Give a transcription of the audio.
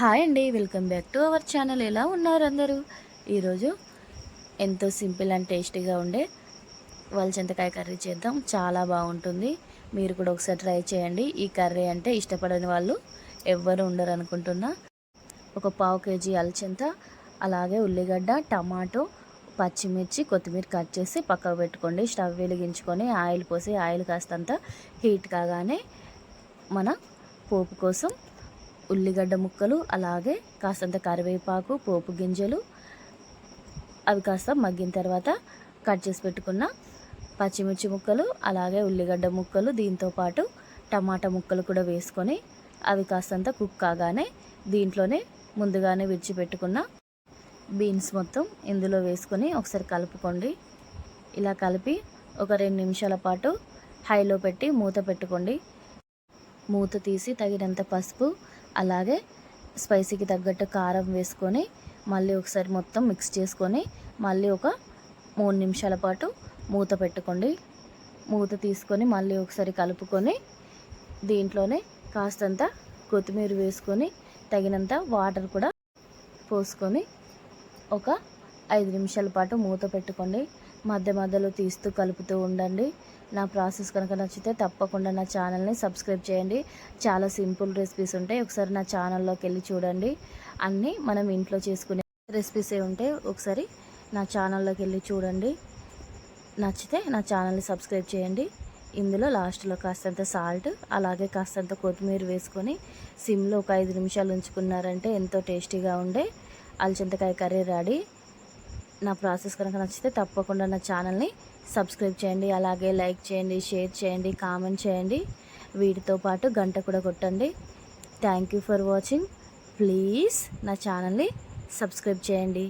Hi అండి welcome back to our channel. ఎలా ఉన్నారు అందరూ? ఈరోజు ఎంతో సింపుల్ అండ్ టేస్టీగా ఉండే వలచింతకాయ కర్రీ చేద్దాం. చాలా బాగుంటుంది. మీరు కూడా ఒకసారి ట్రై చేయండి. ఈ కర్రీ అంటే ఇష్టపడని వాళ్ళు ఎవ్వరు ఉండరు అనుకుంటున్నా. ఒక పావు కేజీ అలచింత అలాగే ఉల్లిగడ్డ టమాటో పచ్చిమిర్చి కొత్తిమీర కట్ చేసి పక్కకు పెట్టుకోండి. స్టవ్ వెలిగించుకొని ఆయిల్ పోసి ఆయిల్ కాస్తంత హీట్ కాగానే మన పోపు కోసం ఉల్లిగడ్డ ముక్కలు అలాగే కాస్తంత కరివేపాకు పోపు గింజలు. అవి కాస్త మగ్గిన తర్వాత కట్ చేసి పెట్టుకున్న పచ్చిమిర్చి ముక్కలు అలాగే ఉల్లిగడ్డ ముక్కలు దీంతో పాటు టమాటా ముక్కలు కూడా వేసుకొని అవి కాస్తంత కుక్ కాగానే దీంట్లోనే ముందుగానే విడిచిపెట్టుకున్న బీన్స్ మొత్తం ఇందులో వేసుకొని ఒకసారి కలుపుకోండి. ఇలా కలిపి ఒక రెండు నిమిషాల పాటు హైలో పెట్టి మూత పెట్టుకోండి. మూత తీసి తగినంత పసుపు అలాగే స్పైసీకి తగ్గట్టు కారం వేసుకొని మళ్ళీ ఒకసారి మొత్తం మిక్స్ చేసుకొని మళ్ళీ ఒక మూడు నిమిషాల పాటు మూత పెట్టుకోండి. మూత తీసుకొని మళ్ళీ ఒకసారి కలుపుకొని దీంట్లోనే కాస్తంత కొత్తిమీర వేసుకొని తగినంత వాటర్ కూడా పోసుకొని ఒక ఐదు నిమిషాల పాటు మూత పెట్టుకోండి. మధ్య మధ్యలో తీస్తూ కలుపుతూ ఉండండి. నా ప్రాసెస్ కనుక నచ్చితే తప్పకుండా నా ఛానల్ని సబ్స్క్రైబ్ చేయండి. చాలా సింపుల్ రెసిపీస్ ఉంటాయి. ఒకసారి నా ఛానల్లోకి వెళ్ళి చూడండి. అన్నీ మనం ఇంట్లో చేసుకునే రెసిపీసే ఉంటాయి ఒకసారి నా ఛానల్లోకి వెళ్ళి చూడండి. నచ్చితే నా ఛానల్ని సబ్స్క్రైబ్ చేయండి. ఇందులో లాస్ట్లో కాస్తంత సాల్ట్ అలాగే కాస్తంత కొత్తిమీర వేసుకొని సిమ్లో ఒక ఐదు నిమిషాలు ఉంచుకున్నారంటే ఎంతో టేస్టీగా ఉండే అలచింతకాయ కర్రీ రెడీ. నా ప్రాసెస్ కనుక నచ్చితే తప్పకుండా నా ఛానల్ని సబ్స్క్రైబ్ చేయండి. అలాగే లైక్ చేయండి షేర్ చేయండి కామెంట్ చేయండి. వీటితో పాటు గంట కూడా కొట్టండి. Thank you for watching. Please నా ఛానల్ని సబ్స్క్రైబ్ చేయండి.